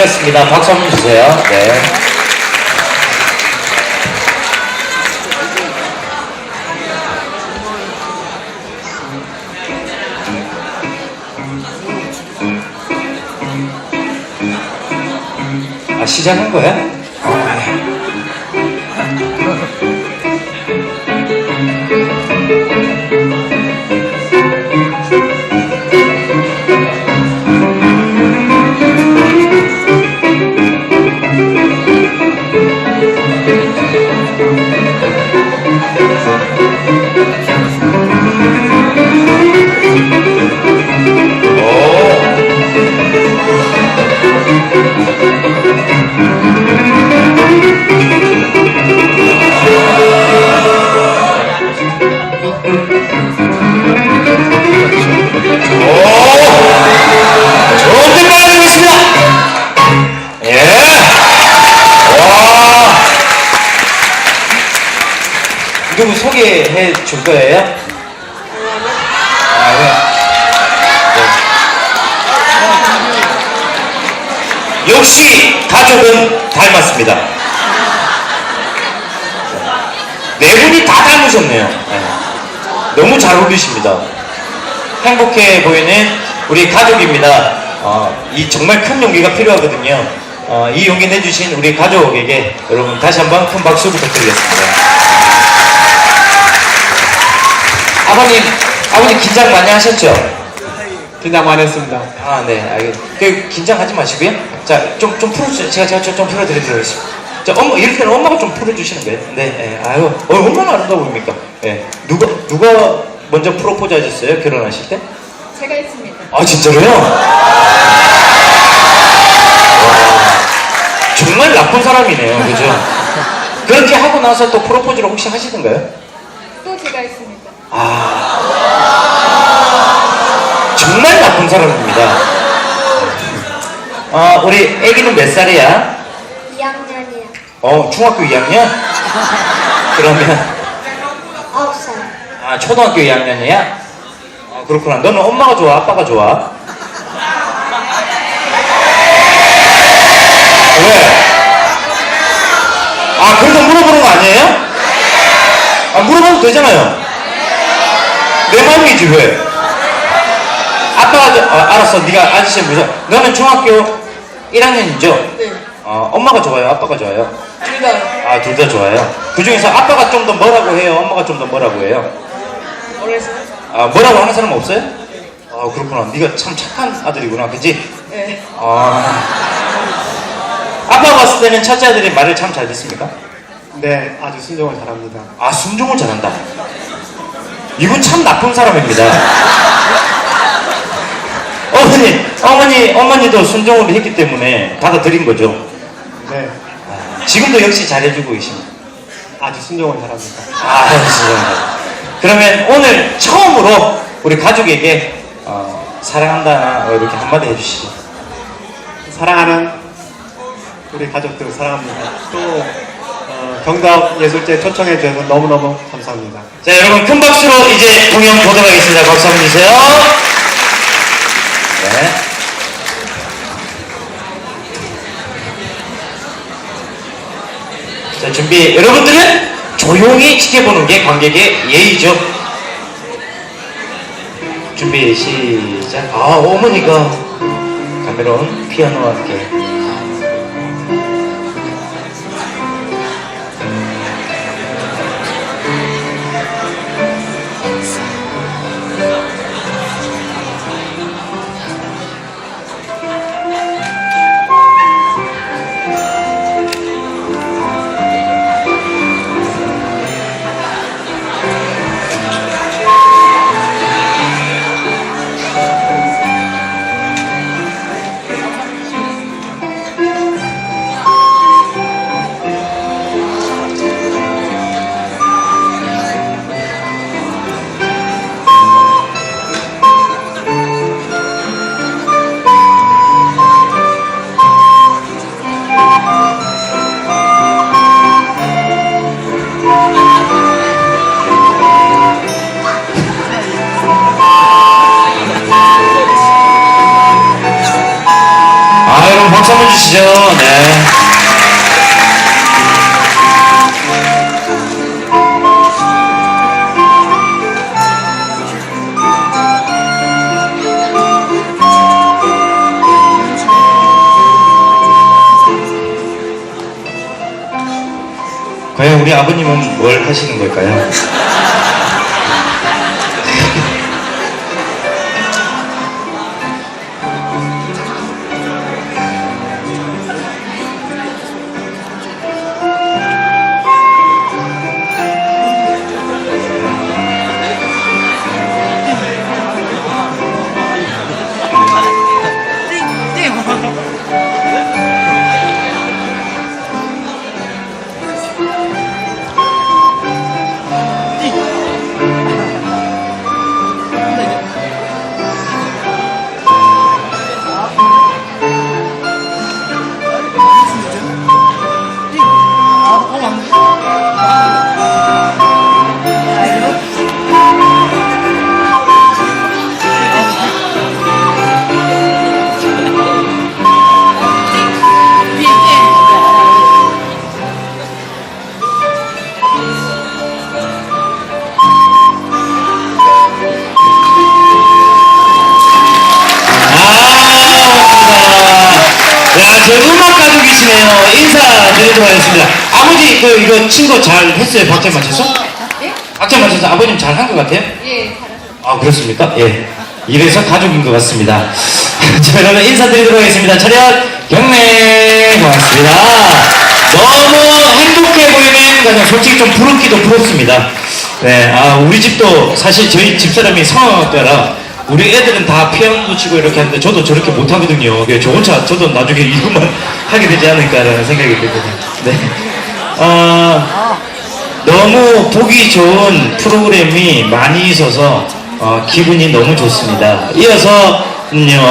되었습니다. 박수 한번 주세요. 네. 아, 시작한 거야? 줄 거예요? 아, 네. 네. 역시 가족은 닮았습니다. 네 분이 다 닮으셨네요. 네. 너무 잘 어울리십니다. 행복해 보이는 우리 가족입니다. 어, 이 정말 큰 용기가 필요하거든요. 어, 이 용기 내주신 우리 가족에게 여러분 다시 한번 큰 박수 부탁드리겠습니다. 아버님, 아버님 긴장 많이 하셨죠? 긴장 많이 했습니다. 아, 네, 알겠. 그 긴장하지 마시고요. 자, 좀 좀 풀어주, 제가 제가 좀, 좀 풀어드리도록 하겠습니다. 자, 엄마 이렇게는 엄마가 좀 풀어주시는 거예요. 네, 예, 아유, 어, 얼마나 아름다워 보입니까? 예, 누가 누가 먼저 프로포즈 하셨어요? 결혼하실 때? 제가 했습니다. 아 진짜로요? 와, 정말 나쁜 사람이네요, 그죠? 그렇게 하고 나서 또 프로포즈를 혹시 하시던가요? 아 정말 나쁜 사람입니다. 어, 우리 애기는 몇 살이야? 2학년이요. 어, 중학교 2학년? 그러면 9살. 아 초등학교 2학년이야? 아 그렇구나. 너는 엄마가 좋아, 아빠가 좋아? 왜? 아 그래서 물어보는 거 아니에요? 아 물어봐도 되잖아요. 내 마음이지 왜? 아빠가 저- 아, 알았어. 네가 아저씨 무슨? 너는 중학교 1학년이죠? 네. 어, 엄마가 좋아요, 아빠가 좋아요? 둘 다. 아둘 다 좋아요. 그 중에서 아빠가 좀 더 뭐라고 해요, 엄마가 좀 더 뭐라고 해요? 아 뭐라고 하는 사람 없어요? 아 그렇구나. 네가 참 착한 아들이구나, 그지? 네. 아 아빠 봤을 때는 첫째 아들이 말을 참 잘 듣습니까? 네, 아주 순종을 잘합니다. 아 순종을 잘한다. 이분 참 나쁜 사람입니다. 어머니, 어머니, 어머니도 순종을 했기 때문에 받아들인 거죠. 네, 지금도 역시 잘해주고 계십니다. 아주 순종을 잘합니다. 아, 알겠습니다. 그러면 오늘 처음으로 우리 가족에게 어, 사랑한다 어, 이렇게 한마디 해주시죠. 사랑하는 우리 가족들 사랑합니다. 또 어, 경답 예술제 초청해 주셔서 너무너무 감사합니다. 자, 여러분 큰 박수로 이제 공연 보도록 하겠습니다. 박수 한번 주세요. 네. 자, 준비. 여러분들은 조용히 지켜보는 게 관객의 예의죠. 준비, 시작. 아, 어머니가 카메론 피아노와 함께. 주시죠. 네. 과연 우리 아버님은 뭘 하시는 걸까요? 가족이시네요. 인사드리도록 하겠습니다. 아버지, 그, 이거 친구 잘 했어요? 박자 맞춰서? 네? 박자 맞춰서 아버님 잘 한 것 같아요? 예, 잘하셨어요. 아, 그렇습니까? 예. 이래서 가족인 것 같습니다. 자, 그러면 인사드리도록 하겠습니다. 차렷, 경례, 고맙습니다. 너무 행복해 보이는 가장 솔직히 좀 부럽기도 부럽습니다. 네, 아, 우리 집도 사실 저희 집사람이 성악가라 우리 애들은 다 피아노 치고 이렇게 하는데 저도 저렇게 못 하거든요. 그래서 저 혼자 저도 나중에 이것만 하게 되지 않을까라는 생각이 들거든요. 네. 어, 너무 보기 좋은 프로그램이 많이 있어서 어, 기분이 너무 좋습니다. 이어서는요.